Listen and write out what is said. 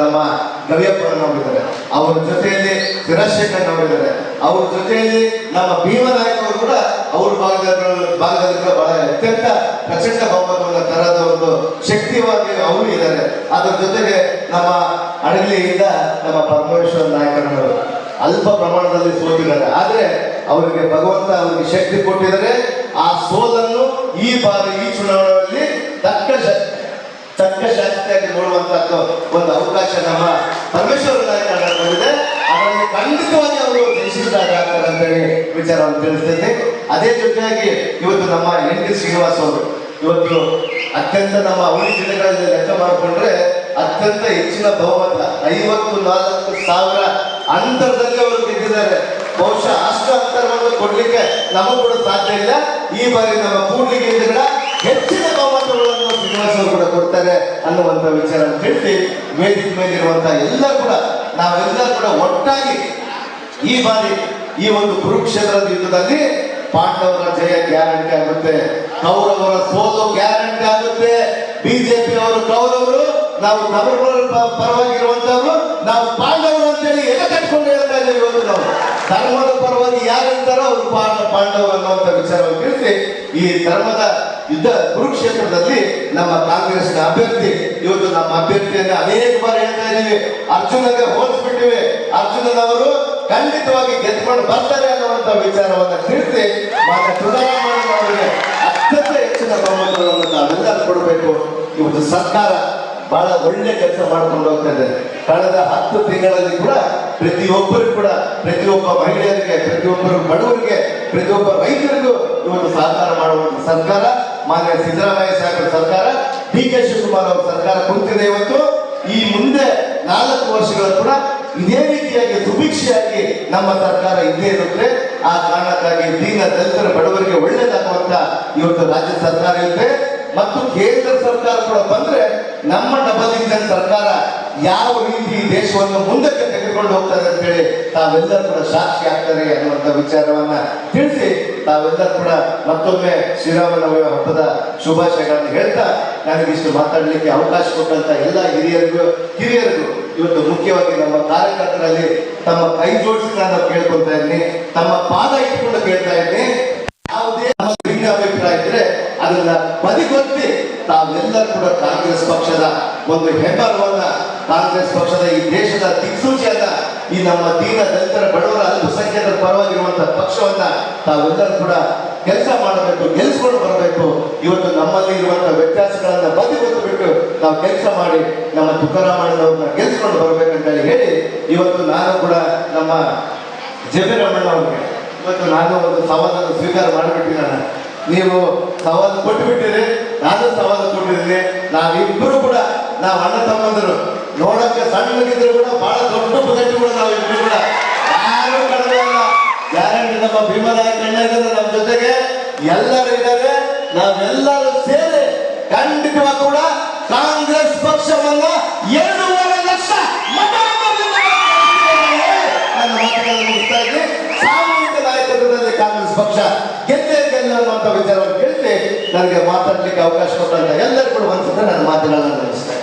ನಮ್ಮ ಗವಿಯಪ್ಪನವರಿದ್ದಾರೆ ಅವರ ಜೊತೆಯಲ್ಲಿ ಅವರಿದ್ದಾರೆ ಅವ್ರ ಜೊತೆಯಲ್ಲಿ ನಮ್ಮ ಭೀಮನಾಯಕ್ ಅವರು ಕೂಡ ಅವ್ರ ಭಾಗದ ಭಾಗದಲ್ಲಿ ಬಹಳ ಅತ್ಯಂತ ಪ್ರಚಂಡ ಬಹುಮತವನ್ನು ತರದ ಒಂದು ಶಕ್ತಿವಾಗಿ ಅವರು ಇದ್ದಾರೆ. ಅದರ ಜೊತೆಗೆ ನಮ್ಮ ಅಡಗಲಿಯಿಂದ ನಮ್ಮ ಪರಮೇಶ್ವರ ನಾಯಕರವರು ಅಲ್ಪ ಪ್ರಮಾಣದಲ್ಲಿ ಸೋತಿದ್ದಾರೆ. ಆದ್ರೆ ಅವರಿಗೆ ಭಗವಂತ ಅವರಿಗೆ ಶಕ್ತಿ ಕೊಟ್ಟಿದ್ದಾರೆ. ಆ ಸೋಲನ್ನು ಈ ಬಾರಿ ಈ ಚುನಾವಣೆಯಲ್ಲಿ ತಕ್ಕ ತಕ್ಕ ಶಾಸ್ತಿಯಾಗಿ ನೋಡುವಂತದ್ದು ಒಂದು ಅವಕಾಶ ನಮ್ಮ ಪರಮೇಶ್ವರ ನಾಯಕರ ಬಂದಿದೆ ಅದರಲ್ಲಿ ಖಂಡಿತವಾಗಿ ಅವರು ಜಯಿಸಿದ್ದಾರೆ ಅಂತೇಳಿ ವಿಚಾರವನ್ನು ತಿಳಿಸ್ತೇನೆ ಅದೇ ಜೊತೆಯಾಗಿ ಇವತ್ತು ನಮ್ಮ ಎನ್ ಟಿ ಶ್ರೀನಿವಾಸ್ ಅವರು ಇವತ್ತು ಅತ್ಯಂತ ನಮ್ಮ ಅವಳಿ ಜಿಲ್ಲೆಗಳಲ್ಲಿ ಲೆಕ್ಕ ಮಾಡಿಕೊಂಡ್ರೆ ಅತ್ಯಂತ ಹೆಚ್ಚಿನ ಬಹುಮತ, ಐವತ್ತು, ನಾಲ್ಕು ಸಾವಿರ ಅಂತರದಲ್ಲಿ ಅವರು ಗೆದ್ದಿದ್ದಾರೆ. ಬಹುಶಃ ಅಷ್ಟು ಅಂತರವನ್ನು ಕೊಡ್ಲಿಕ್ಕೆ ನಮಗೂ ಕೂಡ ಸಾಧ್ಯ ಇಲ್ಲ. ಈ ಬಾರಿ ನಮ್ಮ ಕೂಡ್ಲಿಗೆ ಕೂಡ ಹೆಚ್ಚಿನ ಕೂಡ ಕೊಡ್ತಾರೆ ಅನ್ನುವಂಥ ವಿಚಾರ ತಿಳಿಸಿ ವೇದಿಕೆ ಮೇಲೆ ಇರುವಂತಹ ಎಲ್ಲ ಕೂಡ ನಾವೆಲ್ಲ ಕೂಡ ಒಟ್ಟಾಗಿ ಈ ಬಾರಿ ಈ ಒಂದು ಕುರುಕ್ಷೇತ್ರದ ಯುದ್ಧದಲ್ಲಿ ಪಾಂಡವರ ಜಯ ಗ್ಯಾರಂಟಿ ಆಗುತ್ತೆ. ಕೌರವರ ಸೋಲು ಗ್ಯಾರಂಟಿ ಆಗುತ್ತೆ. ಬಿಜೆಪಿ ಅವರು ಕೌರವರು, ನಾವು ಕೌರವರ ಪರವಾಗಿರುವಂತವರು, ನಾವು ಪಾಂಡವರು ಅಂತೇಳಿ ಎಲ್ಲ ಕಟ್ಕೊಂಡು ಹೇಳ್ತಾ ಇದ್ದೇವೆ ಇವತ್ತು ನಾವು. ಧರ್ಮದ ಪರವಾಗಿ ಯಾರು ಇರ್ತಾರೋ ಅವರು ಪಾಂಡ, ಪಾಂಡವರು ಅನ್ನುವಂಥ ವಿಚಾರವನ್ನು ತಿಳಿಸಿ ಈ ಧರ್ಮದ ಯುದ್ಧ ಕುರುಕ್ಷೇತ್ರದಲ್ಲಿ ನಮ್ಮ ಕಾಂಗ್ರೆಸ್ನ ಅಭ್ಯರ್ಥಿ, ಇವತ್ತು ನಮ್ಮ ಅಭ್ಯರ್ಥಿಯನ್ನ ಅನೇಕ ಬಾರಿ ಹೇಳ್ತಾ ಇದ್ದೀವಿ. ಅರ್ಜುನಗೆ ಹೋಲಿಸ್ಬಿಟ್ಟಿವೆ. ಅರ್ಜುನನವರು ಖಂಡಿತವಾಗಿ ಗೆದ್ಕೊಂಡು ಬರ್ತಾರೆ ಅನ್ನುವಂತ ವಿಚಾರವನ್ನ ತಿಳಿಸಿ ಅವರಿಗೆ ಅತ್ಯಂತ ಹೆಚ್ಚಿನ ಬಹುಮತಗಳನ್ನು ನಾವೆಲ್ಲರೂ ಕೊಡಬೇಕು. ಇವತ್ತು ಸರ್ಕಾರ ಬಹಳ ಒಳ್ಳೆ ಕೆಲಸ ಮಾಡ್ಕೊಂಡು ಹೋಗ್ತಾ ಇದೆ. ಕಳೆದ ಹತ್ತು ತಿಂಗಳಲ್ಲಿ ಕೂಡ ಪ್ರತಿಯೊಬ್ಬರು ಕೂಡ, ಪ್ರತಿಯೊಬ್ಬ ಮಹಿಳೆಯರಿಗೆ, ಪ್ರತಿಯೊಬ್ಬರು ಬಡವರಿಗೆ, ಪ್ರತಿಯೊಬ್ಬ ರೈತರಿಗೂ ಇವತ್ತು ಸಹಕಾರ ಮಾಡುವಂತ ಸರ್ಕಾರ ಮಾನ್ಯ ಸಿದ್ದರಾಮಯ್ಯ ಸಾಹೇಬರ ಸರ್ಕಾರ ಡಿ ಕೆ ಶಿವಕುಮಾರ್ ಅವರ ಸರ್ಕಾರ ಕುಂತಿದೆ ಇವತ್ತು. ಈ ಮುಂದೆ ನಾಲ್ಕು ವರ್ಷಗಳು ಕೂಡ ಇದೇ ರೀತಿಯಾಗಿ ಸುಭಿಕ್ಷೆಯಾಗಿ ನಮ್ಮ ಸರ್ಕಾರ ಇದ್ದೇ ಇರುತ್ತೆ. ಆ ಕಾರಣಕ್ಕಾಗಿ ದೀನ ದಲಿತರ ಬಡವರಿಗೆ ಒಳ್ಳೇದಾಗುವಂತ ಇವತ್ತು ರಾಜ್ಯ ಸರ್ಕಾರ ಇದೆ ಮತ್ತು ಕೇಂದ್ರ ಸರ್ಕಾರ ಕೂಡ ಬಂದ್ರೆ ನಮ್ಮ ಡಬಲ್ ಇಂಜನ್ ಸರ್ಕಾರ ಯಾವ ರೀತಿ ದೇಶವನ್ನು ಮುಂದಕ್ಕೆ ತೆಗೆದುಕೊಂಡು ಹೋಗ್ತಾರೆ ಅಂತ ಹೇಳಿ ತಾವೆಲ್ಲರೂ ಕೂಡ ಸಾಕ್ಷಿ ಆಗ್ತಾರೆ ಅನ್ನುವಂತ ವಿಚಾರವನ್ನ ತಿಳಿಸಿ ತಾವೆಲ್ಲರೂ ಕೂಡ ಮತ್ತೊಮ್ಮೆ ಶ್ರೀರಾಮನವಮಿ ಹಬ್ಬದ ಶುಭಾಶಯಗಳನ್ನು ಹೇಳ್ತಾ ನನಗಿಷ್ಟು ಮಾತಾಡಲಿಕ್ಕೆ ಅವಕಾಶ ಕೊಟ್ಟಂತ ಎಲ್ಲ ಹಿರಿಯರಿಗೂ ಹಿರಿಯರಿಗೂ ಇವತ್ತು ಮುಖ್ಯವಾಗಿ ನಮ್ಮ ಕಾರ್ಯಕರ್ತರಲ್ಲಿ ತಮ್ಮ ಕೈ ಜೋಡಿಸಿ ನಾನು ಕೇಳ್ಕೊತಾ ಇದ್ದೀನಿ. ತಮ್ಮ ಪಾದ ಇಟ್ಕೊಂಡು ಕೇಳ್ತಾ ಇದ್ದೀನಿ. ಯಾವುದೇ ಅಭಿಪ್ರಾಯ ಇದ್ರೆ ಅದನ್ನ ಬದಿಗೊತ್ತಿ ತಾವೆಲ್ಲರೂ ಕೂಡ ಕಾಂಗ್ರೆಸ್ ಪಕ್ಷದ ಒಂದು ಹೆಬ್ಬರವನ್ನ ಕಾಂಗ್ರೆಸ್ ಪಕ್ಷದ ಈ ದೇಶದ ದಿಕ್ಸೂಚಿಯನ್ನ ಈ ನಮ್ಮ ದೀನ ದಲಿತರ ಬಡವರ ಅಲ್ಪಸಂಖ್ಯಾತರ ಪರವಾಗಿರುವಂತಹ ಪಕ್ಷವನ್ನ ತಾವೆಲ್ಲರೂ ಕೂಡ ಕೆಲಸ ಮಾಡಬೇಕು ಗೆಲ್ಸ್ಕೊಂಡು ಬರಬೇಕು. ಇವತ್ತು ನಮ್ಮಲ್ಲಿ ಇರುವಂತಹ ವ್ಯತ್ಯಾಸಗಳನ್ನ ಬದಿಗೊತ್ತು ಬಿಟ್ಟು ನಾವು ಕೆಲಸ ಮಾಡಿ ನಮ್ಮ ತುಕಾರಾಮಣ್ಣವ್ರನ್ನ ಗೆಲ್ಸ್ಕೊಂಡು ಬರ್ಬೇಕಂತ ಹೇಳಿ ಇವತ್ತು ನಾನು ಕೂಡ ನಮ್ಮ ಜಮೀರಮ್ಮಣ್ಣ ಅವ್ರಿಗೆ ಇವತ್ತು ನಾನು ಒಂದು ಸವಾಲನ್ನು ಸ್ವೀಕಾರ ಮಾಡಿಬಿಟ್ಟಿದ್ದಾನೆ. ನೀವು ಸವಾಲು ಕೊಟ್ಟು ನಾನು ಸವಾಲು ಕೊಟ್ಟಿದ್ದೀನಿ. ನಾವಿಬ್ಬರು ಕೂಡ ನಾವು ಅಣ್ಣ ತಮ್ಮಂದರು. ನೋಡಕ್ಕೆ ಸಣ್ಣಗಿದ್ರು ಕೂಡ ಬಹಳ ದೊಡ್ಡ ಪುಗಟ್ಟು ನಾವು ಇಬ್ಬರು ಕೂಡ ಯಾರು ಕಡಿಮೆ ಅಲ್ಲ ಗ್ಯಾರಂಟಿ ನಮ್ಮ ಭೀಮರಾಯ ಅಣ್ಣ ನಮ್ಮ ಜೊತೆಗೆ ಎಲ್ಲರೂ ಇದ್ದಾರೆ. ನಾವೆಲ್ಲರೂ ಸೇರಿ ಖಂಡಿತವಾಗಿ ಕೂಡ ಕಾಂಗ್ರೆಸ್ ಪಕ್ಷವನ್ನ ಎರಡೂವರೆ ಲಕ್ಷ ನನ್ನ ಮಾತುಗಳನ್ನು ಮುಗಿಸ್ತಾ ಇದ್ದೀನಿ. ಸಾಮೂಹಿಕ ನಾಯಕತ್ವದಲ್ಲಿ ಕಾಂಗ್ರೆಸ್ ಪಕ್ಷ ಗೆದ್ದೇ ಗೆಲ್ಲ ಅನ್ನುವಂಥ ವಿಚಾರವನ್ನು ನನಗೆ ಮಾತಾಡಲಿಕ್ಕೆ ಅವಕಾಶ ಕೊಟ್ಟಂತ ಎಲ್ಲರೂ ಕೂಡ ಒಂದ್ಸಲ ನನ್ನ ಮಾತುಗಳನ್ನು ಇದ್ದೀನಿ.